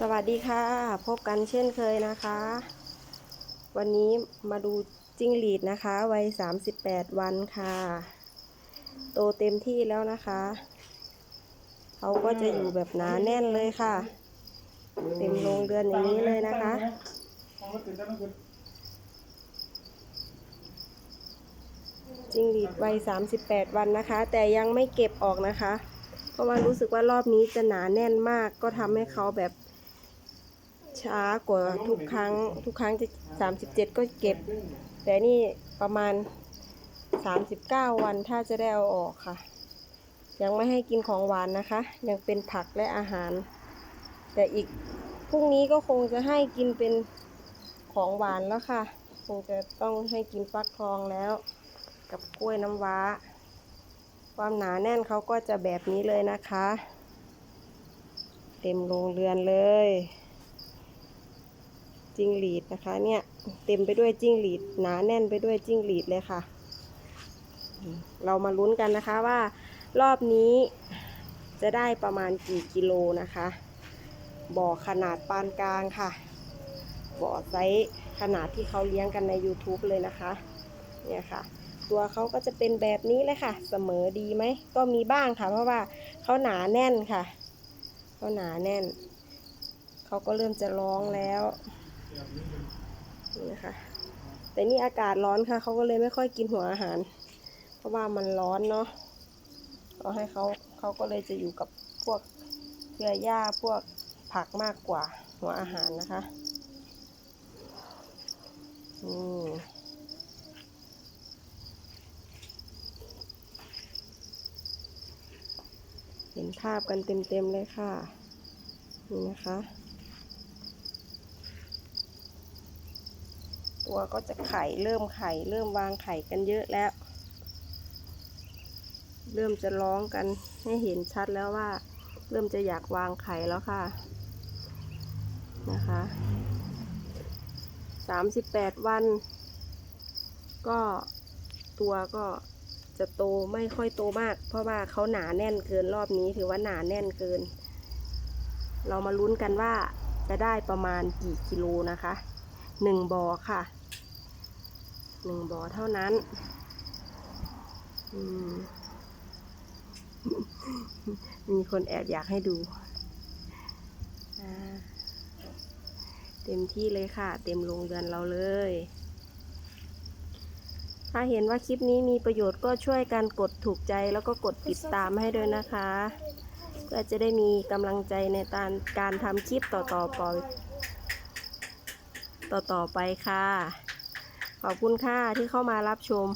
สวัสดีค่ะ พบกันเช่นเคยนะคะ วันนี้มาดูจิ้งหรีดนะคะวัย 38 วันค่ะ โตเต็มที่แล้วนะคะเขาก็จะอยู่แบบหนาแน่นเลยค่ะ เต็มโรงเรือนอย่างนี้เลยนะคะจิ้งหรีดวัย 38 วันนะคะ แต่ยังไม่เก็บออกนะคะ เพราะว่ารู้สึกว่ารอบนี้จะหนาแน่นมากก็ทำให้เขาแบบ ช้ากว่าทุกครั้ง ทุกครั้งจะ37ก็เก็บ แต่นี่ประมาณ39วันถ้าจะได้เอาออกค่ะ ยังไม่ให้กินของหวานนะคะ ยังเป็นผักและอาหาร แต่อีกพรุ่งนี้ก็คงจะให้กินเป็นของหวานแล้วค่ะ คงจะต้องให้กินฟักทองแล้ว กับกล้วยน้ำว้า ความหนาแน่นเขาก็จะแบบนี้เลยนะคะ เต็มโรงเรือนเลย จิ้งหรีดนะคะ เนี่ยเต็มไปด้วยจิ้งหรีดหนาแน่นไปด้วยจิ้งหรีดเลยค่ะ เรามาลุ้นกันนะคะว่ารอบนี้จะได้ประมาณกี่กิโลนะคะ บ่อขนาดปานกลางค่ะ บ่อไซส์ขนาดที่เขาเลี้ยงกันใน YouTube เลยนะคะ เนี่ยค่ะ ตัวเขาก็จะเป็นแบบนี้เลยค่ะ เสมอดีไหม ก็มีบ้างค่ะ เพราะว่าเขาหนาแน่นค่ะ เขาหนาแน่น เขาก็เริ่มจะร้องแล้ว นี่นะคะ แต่นี่อากาศร้อนค่ะ เขาก็เลยไม่ค่อยกินหัวอาหาร เพราะว่ามันร้อนเนาะก็ให้เขาเขาก็เลยจะอยู่กับพวกเครือหญ้าพวกผักมากกว่าหัวอาหารนะคะนี่เห็นภาพกันเต็มๆเลยค่ะ นี่นะคะ ตัวก็จะไข่เริ่มไข่เริ่มวางไข่กันเยอะแล้ว เริ่มจะร้องกันให้เห็นชัดแล้วว่า เริ่มจะอยากวางไข่แล้วค่ะ นะคะสามสิบแปดวัน ก็ตัวก็จะโตไม่ค่อยโตมาก เพราะว่าเขาหนาแน่นเกินรอบนี้ถือว่าหนาแน่นเกิน เรามาลุ้นกันว่าจะได้ประมาณกี่กิโลนะคะ หนึ่งบ่อค่ะหนึ่งบ่อเท่านั้นมมีคนแอบอยากให้ดู เต็มที่เลยค่ะ เต็มโรงเรือนเราเลย ถ้าเห็นว่าคลิปนี้มีประโยชน์ก็ช่วยกันกดถูกใจแล้วก็กดติดตามให้ด้วยนะคะ เพื่อจะได้มีกำลังใจในการการทำคลิปต่อๆไป ต่อๆไปค่ะ ขอบคุณค่ะที่เข้ามารับชม